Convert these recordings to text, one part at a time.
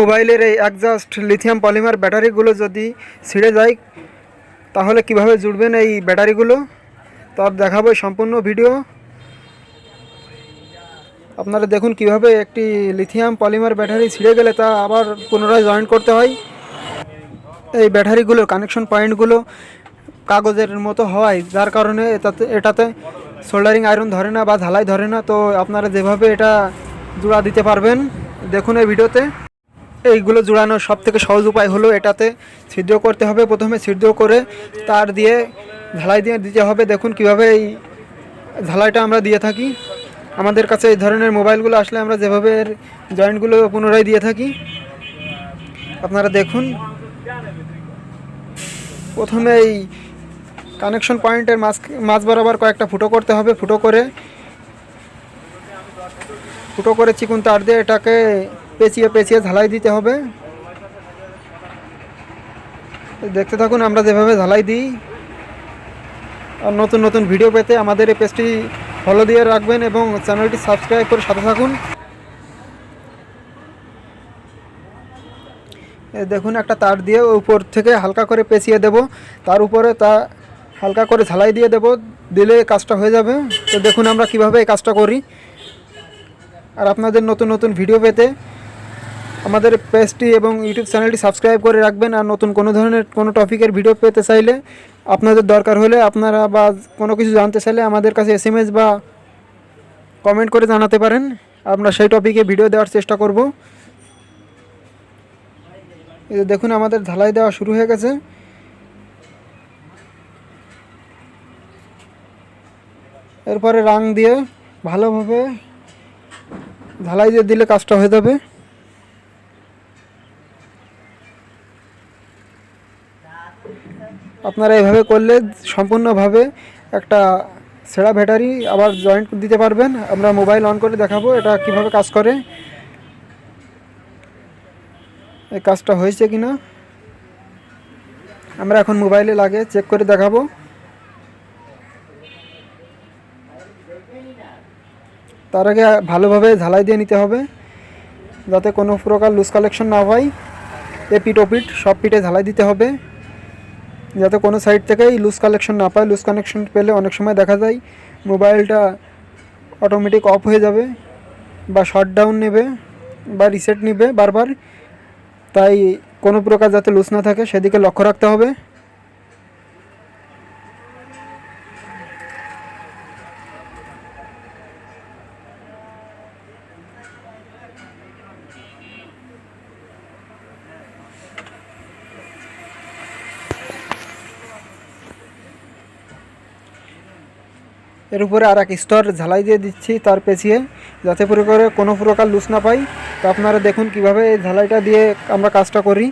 মোবাইলের এই exhaust lithium polymer ব্যাটারিগুলো যদি ছিঁড়ে যায়, তাহলে কীভাবে জুড়বেন এই ব্যাটারিগুলো? তার দেখাবো সম্পূর্ণ ভিডিও। আপনারা দেখুন কীভাবে একটি লিথিয়াম পলিমার ব্যাটারি ছিঁড়ে গেলে তা আবার পুনরায় জয়েন করতে হয়। এই ব্যাটারিগুলোর কানেকশন পয়েন্টগুলো কাগজের মতো হওয়ায় যার কারণে এটাতে এটাতে সোল্ডারিং আয়রন ধরে না বা ঝালাই ধরে না। তো আপনারা যেভাবে এটা জোড়া দিতে পারবেন, দেখুন এই ভিডিওতে। এইগুলো জোড়ানোর সব থেকে সহজ উপায় হলো এটাতে ছিদ্র করতে হবে। প্রথমে ছিদ্র করে তার দিয়ে ঝালাই দিয়ে দিতে হবে। দেখুন কীভাবে এই ঝালাইটা আমরা দিয়ে থাকি। আমাদের কাছে এই ধরনের মোবাইলগুলো আসলে আমরা যেভাবে এর জয়েন্টগুলো পুনরায় দিয়ে থাকি। আপনারা দেখুন। প্রথমে এই কানেকশন পয়েন্টের মাঝ মাঝ বরাবর কয়েকটা ফুটো করতে হবে। ফুটো করে ফুটো করে চিকুন তার দিয়ে এটাকে পেঁচিয়ে পেঁচিয়ে ঝালাই দিতে হবে। দেখতে থাকুন, আমরা যেভাবে ঝালাই দিই। আর নতুন নতুন ভিডিও পেতে আমাদের এই পেজটি ফলো দিয়ে রাখবেন এবং চ্যানেলটি সাবস্ক্রাইব করে সাথে থাকুন। দেখুন, একটা তার দিয়ে উপর থেকে হালকা করে পেঁচিয়ে দেব। তার উপরে তা হালকা করে ঝালাই দিয়ে দেব, দিলে কাজটা হয়ে যাবে। তো দেখুন, আমরা কীভাবে এই কাজটা করি। আর আপনাদের নতুন নতুন ভিডিও পেতে আমাদের পেজটি এবং ইউটিউব চ্যানেলটি সাবস্ক্রাইব করে রাখবেন আর নতুন কোনো ধরনের কোনো টপিকের ভিডিও পেতে চাইলে আপনাদের দরকার হলে আপনারা বা কোনো কিছু জানতে চাইলে আমাদের কাছে এস বা কমেন্ট করে জানাতে পারেন। আমরা সেই টপিকে ভিডিও দেওয়ার চেষ্টা করব। এই যে দেখুন, আমাদের ঢালাই দেওয়া শুরু হয়ে গেছে। এরপরে রাং দিয়ে ভালোভাবে ঢালাই দিয়ে দিলে কাজটা হয়ে যাবে। আপনারা এভাবে করলে সম্পূর্ণভাবে একটা সেরা ব্যাটারি আবার জয়েন্ট দিতে পারবেন। আমরা মোবাইল অন করে দেখাবো এটা কীভাবে কাজ করে। এই কাজটা হয়েছে কি না আমরা এখন মোবাইলে লাগে চেক করে দেখাবো। তার আগে ভালোভাবে ঝালাই দিয়ে নিতে হবে, যাতে কোনো প্রকার লুজ কালেকশন না হয়। এ পিট ও পিট সব পিঠে ঝালাই দিতে হবে। যাতে কোনো সাইড থেকেই লুজ কালেকশন না পায়। লুজ কানেকশন পেলে অনেক সময় দেখা যায় মোবাইলটা অটোমেটিক অফ হয়ে যাবে বা শট ডাউন নেবে বা রিসেট নেবে বারবার। তাই কোনো প্রকার যাতে লুজ না থাকে, সেদিকে লক্ষ্য রাখতে হবে। এর উপরে আর এক স্তর ঝালাই দিয়ে দিচ্ছি তার পেছিয়ে, যাতে করে করে কোনো প্রকার লুজ না পাই। তো আপনারা দেখুন কীভাবে এই ঝালাইটা দিয়ে আমরা কাজটা করি।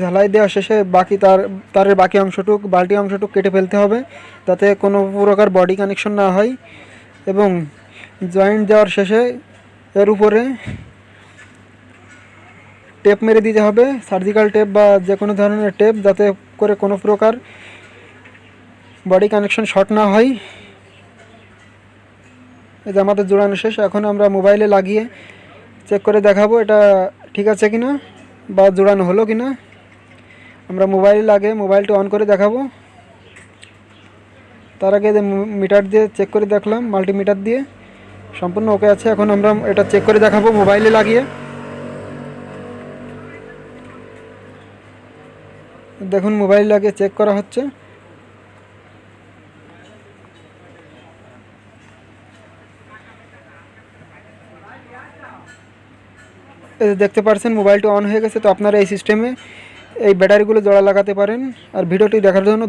ঝালাই দেওয়া শেষে বাকি তার, তারের বাকি অংশটুক বাল্টি অংশটুক কেটে ফেলতে হবে তাতে কোনো প্রকার বডি কানেকশন না হয়। এবং জয়েন্ট দেওয়ার শেষে এর উপরে টেপ মেরে দিতে হবে সার্জিক্যাল টেপ বা যে কোনো ধরনের টেপ যাতে করে কোনো প্রকার বডি কানেকশন শর্ট না হয়। এই যে আমাদের জোড়ানো শেষ, এখন আমরা মোবাইলে লাগিয়ে চেক করে দেখাবো এটা ঠিক আছে কিনা বা জোড়ানো হলো কিনা। আমরা মোবাইলে লাগে মোবাইলটা অন করে দেখাবো। তার আগে মিটার দিয়ে চেক করে দেখলাম মাল্টিমিটার দিয়ে। সম্পূর্ণ ওকে আছে, এখন আমরা এটা চেক করে দেখাবো মোবাইলে লাগিয়ে। দেখুন মোবাইল লাগে চেক করা হচ্ছে। দেখতে পাচ্ছেন মোবাইলটি অন হয়ে গেছে। তো আপনারা এই সিস্টেমে এই ব্যাটারিগুলো জোড়া লাগাতে পারেন। আর ভিডিওটি দেখার জন্য